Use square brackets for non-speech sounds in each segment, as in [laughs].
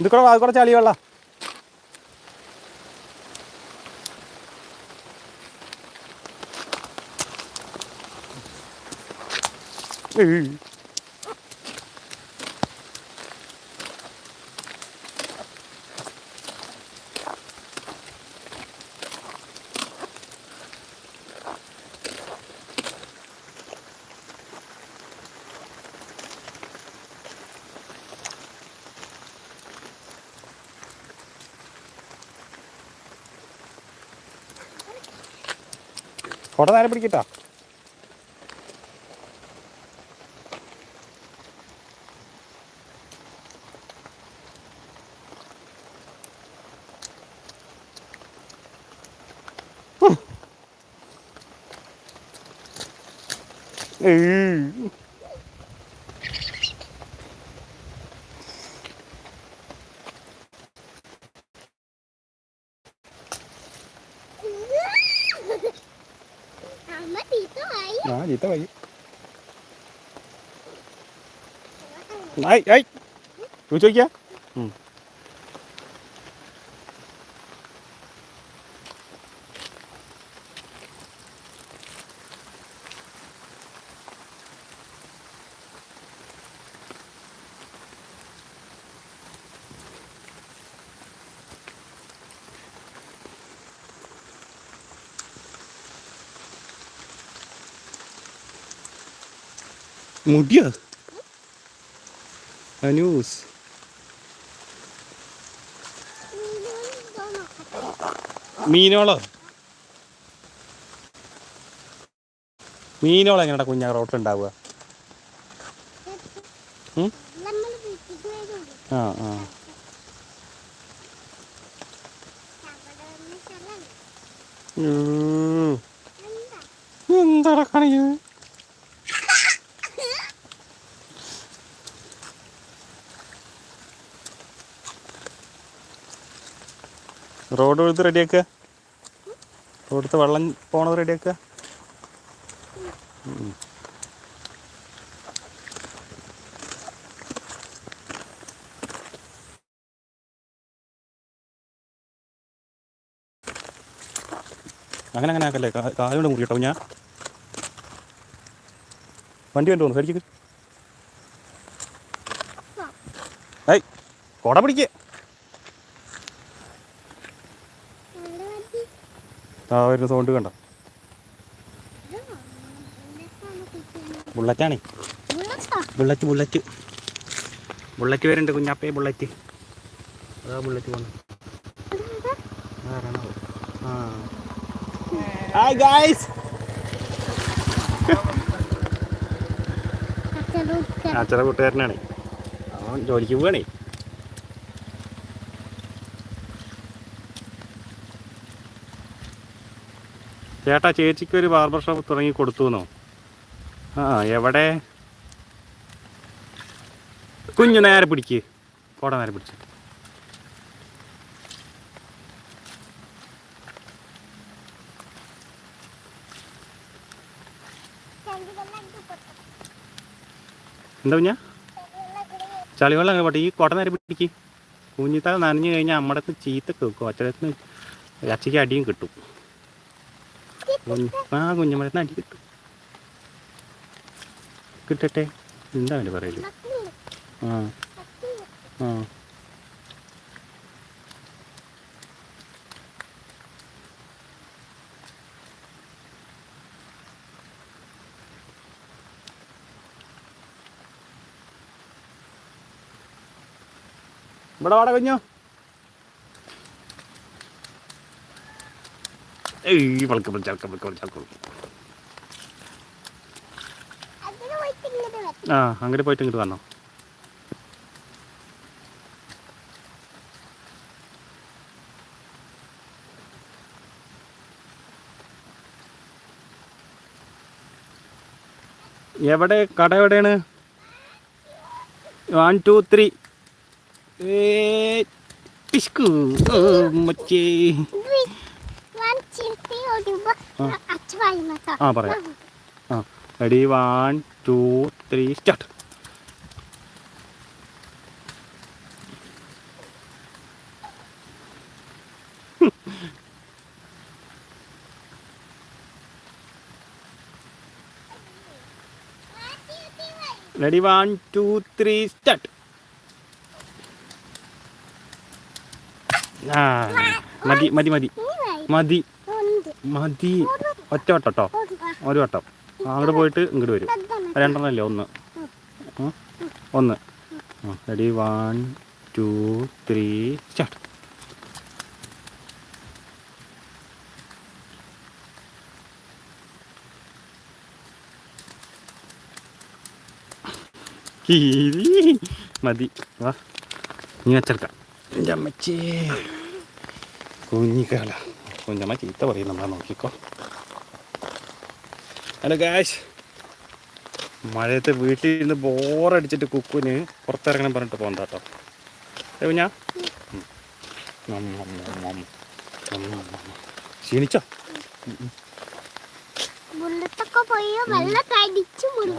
ഇത് കൂടെ അത് കൂടെ വെള്ള കൊട നേരെ പിടിക്കട്ടാ ഏയ്. Đó, dito ay. Ay, ay. Lucu ya? ừ മുടിയോ Anu's മീനോളോ. മീനോളം എങ്ങനെയാ കുഞ്ഞാ റോട്ട് ഉണ്ടാവുക? ഉം? നമ്മൾ ആ. ആ എന്താ കാണിക്കുന്നത് റോഡ് എടുത്ത് റെഡിയാക്കുക റോഡത്ത് വെള്ളം പോണത് റെഡിയാക്കുക അങ്ങനെ അങ്ങനെ ആക്കല്ലേ? കാലുകൊണ്ട് മുറിയട്ടോ ഞാൻ. വണ്ടി കണ്ടു ശരിക്കും ഏയ് കൊട പിടിക്ക് അവിടെ മതി ആ ഒരു സൗണ്ട് കണ്ട? ബുള്ളറ്റാണേ. Bullet bullet. ബുള്ളറ്റ് വരുന്നുണ്ട് കുഞ്ഞാപ്പേ ബുള്ളറ്റ്. അതാ ബുള്ളറ്റ് പോണു ഹായ് ഗായ്സ് ഉപ്പയും. കൂട്ടുകാരനാണ്. അവൻ ജോലിക്ക് പോവാണേ. ചേട്ടാ ചേച്ചിക്ക് ഒരു ബാർബർ ഷോപ്പ് തുടങ്ങി കൊടുത്തു എന്നോ ആ എവിടെ? കുഞ്ഞു നേരെ പിടിക്ക്. കോട നേരെ പിടിച്ച്. എന്താ കുഞ്ഞാ? ചളിവെള്ളം അങ്ങനെ പോട്ടെ. ഈ കോട്ട നേരെ പിടിക്ക്. കുഞ്ഞിത്താൽ നനഞ്ഞു കഴിഞ്ഞാൽ നമ്മുടെ ചീത്ത കേൾക്കും. അച്ഛനത്തിന് അച്ഛയ്ക്ക് അടിയും കിട്ടും. ആ കുഞ്ഞമ്മഴത്തിന് അടി കിട്ടും കിട്ടട്ടെ? എന്താ അവന്റെ പറയൽ? ആ. ആ. ഇവിടെ വാട കുഞ്ഞോ. ഏയ് വളക്ക വിളിക്ക ആ അങ്ങോട്ട് പോയിട്ട് ഇങ്ങോട്ട് വന്നോ എവിടെ കട എവിടെയാണ്? വൺ ടു ത്രീ ഏ പിസ്കൂ മച്ചേ. ആ. പറയാം. ആ. Ready one two three start ready one two three start ആ മതി മതി മതി. മതി. മതി. ഒറ്റ വട്ടം കേട്ടോ ഒരു വട്ടം. അങ്ങോട്ട് പോയിട്ട് ഇങ്ങോട്ട് വരും. രണ്ടെണ്ണമല്ലേ ഒന്ന്. ഒന്ന്. Ready one two three start മതി. വാ. നീ വെച്ചെടുക്കാം. എന്റെ അമ്മച്ചേ. കുഞ്ഞിക്കാല. കുഞ്ഞമ്മ ചീത്ത പറയും നമ്മളെ നോക്കിക്കോ ഹലോ ഗാഷ് മഴയത്ത് വീട്ടിൽ ഇരുന്ന് ബോറടിച്ചിട്ട് കുക്കുവിന് പുറത്തിറങ്ങണം പറഞ്ഞിട്ട് പോകണ്ട കേട്ടോ. കുഞ്ഞാ. ക്ഷീണിച്ചോ?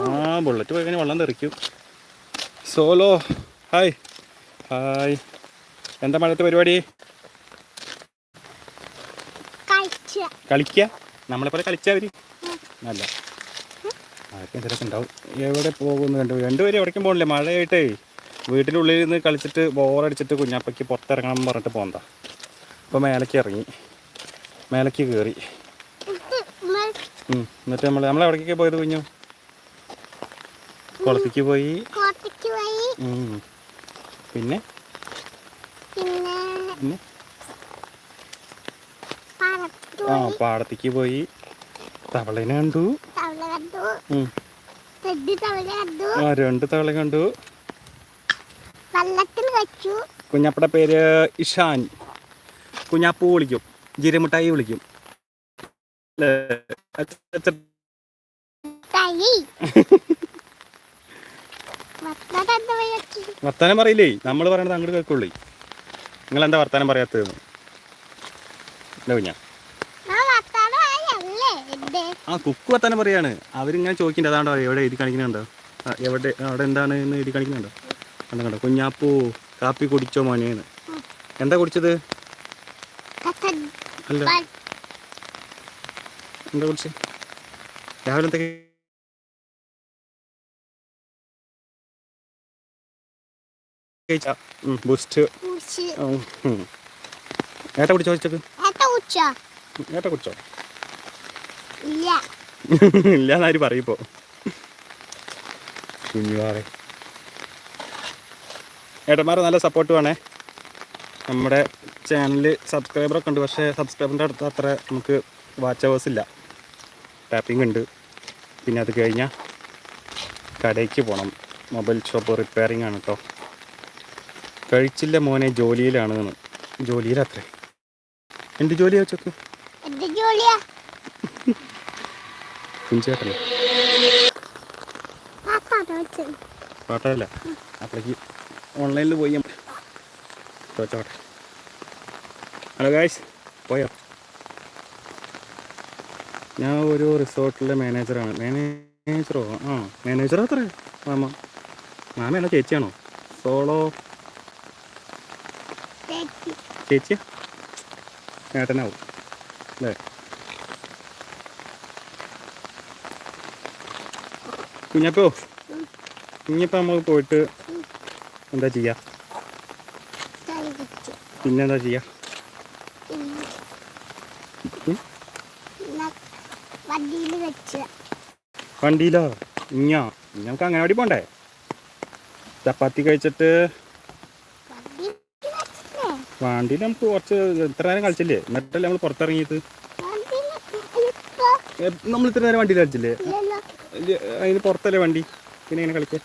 ആ ബുള്ളറ്റ് പോയി കഴിഞ്ഞാൽ വെള്ളം തെറിക്കും. സോലോ ഹായ് ഹായ് എന്താ മഴത്തെ പരിപാടി? കളിക്കുക നമ്മളെ പോലെ കളിച്ചാൽ അവർ നല്ല. അതൊക്കെ എന്തെങ്കിലുമൊക്കെ ഉണ്ടാവും. എവിടെ പോകുന്നു? രണ്ടു രണ്ടുപേരും എവിടേക്കും പോകണില്ലേ മഴയായിട്ടേ വീട്ടിന്റെ ഉള്ളിൽ നിന്ന് കളിച്ചിട്ട് ബോറടിച്ചിട്ട് കുഞ്ഞാപ്പയ്ക്ക് പുറത്തിറങ്ങണം പറഞ്ഞിട്ട് പോകണ്ട അപ്പോൾ മേലേക്ക് ഇറങ്ങി. മേലേക്ക് കയറി. എന്നിട്ട് നമ്മൾ നമ്മൾ എവിടേക്കൊക്കെ പോയത് കുഞ്ഞു? കുളത്തേക്ക് പോയി. പിന്നെ? പിന്നെ? ആ പാടത്തേക്ക് പോയി. തവളനെ കണ്ടു. രണ്ട് തവള കണ്ടു. കുഞ്ഞപ്പടെ പേര് ഇഷാൻ. കുഞ്ഞാപ്പു വിളിക്കും. ജീരമുട്ടായി വിളിക്കും. [laughs] വർത്താനം പറയില്ലേ? നമ്മൾ പറയണത് അങ്ങോട്ട് കേൾക്കുള്ളൂ. നിങ്ങൾ എന്താ വർത്താനം പറയാത്തതെന്ന്? എന്താ കുഞ്ഞാ. ആ കുക്ക് വർത്താനം പറയാണ്. അവരിങ്ങനെ ചോദിക്കണ്ട അതാണ്ടോ എവിടെ എഴുതി കാണിക്കുന്നുണ്ടോ? എവിടെ അവിടെ എന്താണ് എന്ന് എഴുതി കാണിക്കുന്നുണ്ടോ? കണ്ടോ കണ്ടോ കുഞ്ഞാപ്പൂ കാപ്പി കുടിച്ചോ മോനേന്ന് എന്താ കുടിച്ചത്? അല്ല. എന്താ കുടിച്ചത് രാവിലെ എന്തൊക്കെ ബൂസ്റ്റ്. ഉം. ഏട്ട കുടിച്ചോ ഏട്ട കുടിച്ചോ? ഇല്ല. ഇല്ലാന്നാര് പറയിപ്പോ കുഞ്ഞുവാറെ ഏട്ടന്മാർ നല്ല സപ്പോർട്ട് വേണേ. നമ്മുടെ ചാനലിൽ സബ്സ്ക്രൈബറൊക്കെ ഉണ്ട് പക്ഷേ സബ്സ്ക്രൈബറിന്റെ അടുത്ത് അത്ര നമുക്ക് വാച്ച് അവേഴ്സ് ഇല്ല. ടാപ്പിംഗ് ഉണ്ട്. പിന്നെ അത് കഴിഞ്ഞാൽ കടയ്ക്ക് പോകണം മൊബൈൽ ഷോപ്പ് റിപ്പയറിംഗ് ആണ് കേട്ടോ കഴിച്ചില്ല മോനെ ജോലിയിലാണ് ജോലിയിലത്രേ എന്ത് ജോലിയാ വെച്ചോക്ക് വെച്ചത് പാട്ടല്ല. അപ്പോഴേക്ക് ഓൺലൈനിൽ പോയി ഞാൻ ചോദിച്ചോട്ടെ. ഹലോ ഗായ്സ് പോയോ? ഞാൻ ഒരു റിസോർട്ടിലെ മാനേജറാണ്. മാനേജറോ? ആ മാനേജറോ അത്ര. മാമ. മാമയാണോ ചേച്ചിയാണോ? സോളോ. ചേച്ചി. ചേച്ചിയാ? ഏട്ടനാവും. അല്ലേ? കുഞ്ഞപ്പോ ഇനിയിപ്പോ നമ്മൾ പോയിട്ട് എന്താ ചെയ്യാ? പിന്നെന്താ ചെയ്യാ? വണ്ടിയിലോ ഇഞ്ഞാ? ഞങ്ങൾക്ക് അവിടെ പോണ്ടേ? ചപ്പാത്തി കഴിച്ചിട്ട് വണ്ടിയിൽ നമുക്ക് കുറച്ച് ഇത്ര നേരം കളിച്ചില്ലേ? എന്നിട്ടല്ലേ നമ്മൾ പുറത്തിറങ്ങിയത്? നമ്മൾ ഇത്ര നേരം വണ്ടിയിൽ കളിച്ചില്ലേ? അതിന് പുറത്തല്ലേ വണ്ടി പിന്നെ എങ്ങനെ കളിക്കുക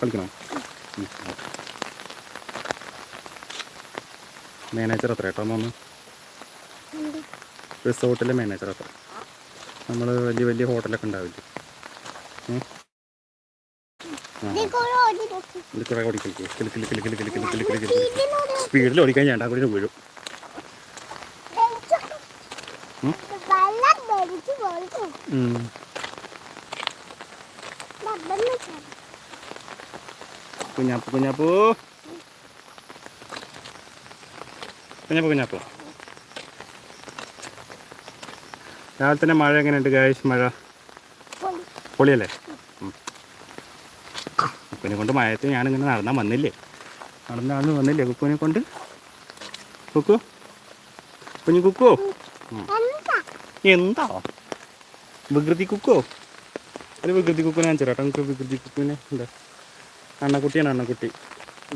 കളിക്കണോ മാനേജർ അത്ര കേട്ടോ ഒന്ന് റിസോർട്ടിലെ മാനേജർ അത്ര നമ്മൾ വലിയ വലിയ ഹോട്ടലൊക്കെ ഉണ്ടാവില്ലേ സ്പീഡിൽ ഓടിക്കാൻ ചേട്ടാ കൂടി വീഴും കുഞ്ഞാപ്പു കുഞ്ഞാപ്പു. കുഞ്ഞാപ്പു കുഞ്ഞാപ്പു. രാവിലെ തന്നെ മഴ എങ്ങനെയുണ്ട് ഗായ്സ് മഴ? പൊളി. പൊളിയല്ലേ? കുക്കുവിനെ കൊണ്ട് മഴയത്ത് ഞാനിങ്ങനെ നടന്നാൽ വന്നില്ലേ? നടന്ന് നടന്ന് വന്നില്ലേ കുക്കുവിനെ കൊണ്ട്? കുക്കു? കുഞ്ഞു കുക്കു. എന്താ? വികൃതി കുക്കോ? ഒരു വികൃതി കുക്കുനെ ഞാൻ ചേട്ടാ നമുക്ക് വികൃതി കുക്കുവിനെ ഉണ്ട് അണ്ണക്കുട്ടിയാണ് അണ്ണക്കുട്ടി.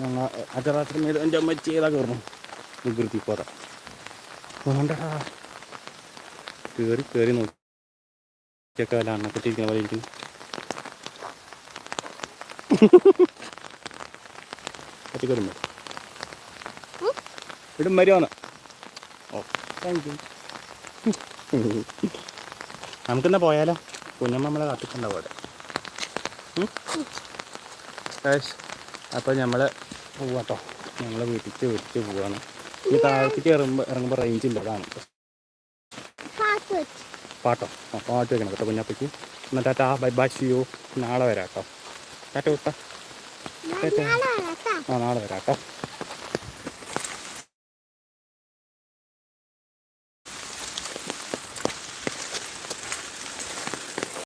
ഞങ്ങൾ അച്ചറാത്തിന് മേലെ എന്റെ അമ്മ ചെയ്താ കയറണം വികൃതി പോത വേണ്ടടാ കയറി കയറി നോക്കിയൊക്കെ അല്ല അണ്ണക്കുട്ടി ഇരിക്കുന്ന പോലെ ഇരിക്കുന്നു പറ്റി കയറുമ്പോ ഇടും വരുവാന്ന്. ഓ താങ്ക് യു നമുക്കെന്നാ പോയാലോ? കുഞ്ഞമ്മ നമ്മളെ കാത്തിട്ടുണ്ടാവും പോലെ അപ്പോൾ നമ്മൾ പോവാട്ടോ. ഞങ്ങൾ വിരിച്ച് വിരിച്ച് പോവാണ്. ഈ താഴത്തേക്ക് ഇറങ്ങുമ്പോൾ ഇറങ്ങുമ്പോൾ റേഞ്ച് ഇല്ല അതാണ്. പാട്ട് ആ പാട്ട് വെക്കണം കേട്ടോ കുഞ്ഞപ്പയ്ക്ക്. എന്നിട്ട് ടാ ബൈ ബൈ ചെയ്യൂ നാളെ വരാം കേട്ടോ ടാറ്റ കേട്ടോ ആ നാളെ വരാം കേട്ടോ